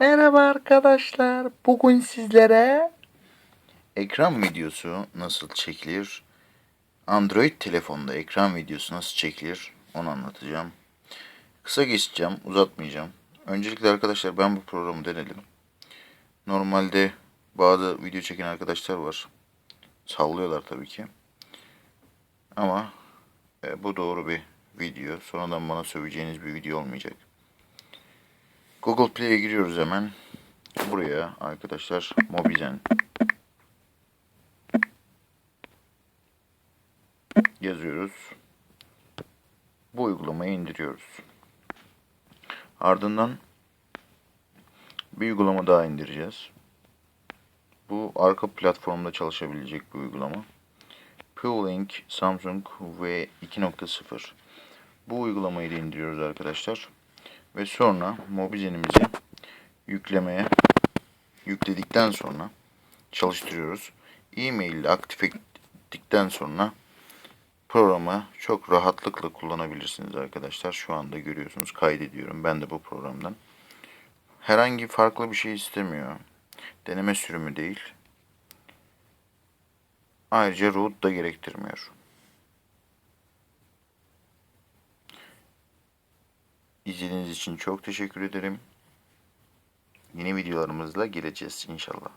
Merhaba arkadaşlar. Bugün sizlere ekran videosu nasıl çekilir? Android telefonda ekran videosu nasıl çekilir? Onu anlatacağım. Kısa geçeceğim, uzatmayacağım. Öncelikle arkadaşlar ben bu programı denedim. Normalde bazı video çeken arkadaşlar var. Sallıyorlar tabii ki. Ama e, bu doğru bir video. Sonradan bana söveceğiniz bir video olmayacak. Google Play'e giriyoruz hemen. Buraya arkadaşlar Mobizen yazıyoruz. Bu uygulamayı indiriyoruz. Ardından bir uygulama daha indireceğiz. Bu arka platformda çalışabilecek bir uygulama. P-Link Samsung V2.0 Bu uygulamayı da indiriyoruz arkadaşlar. Ve sonra Mobizen'imizi yüklemeye yükledikten sonra çalıştırıyoruz. E-mail ile aktif ettikten sonra programı çok rahatlıkla kullanabilirsiniz arkadaşlar. Şu anda görüyorsunuz kaydediyorum ben de bu programdan. Herhangi farklı bir şey istemiyor. Deneme sürümü değil. Ayrıca root da gerektirmiyor. İzlediğiniz için çok teşekkür ederim. Yeni videolarımızla geleceğiz inşallah.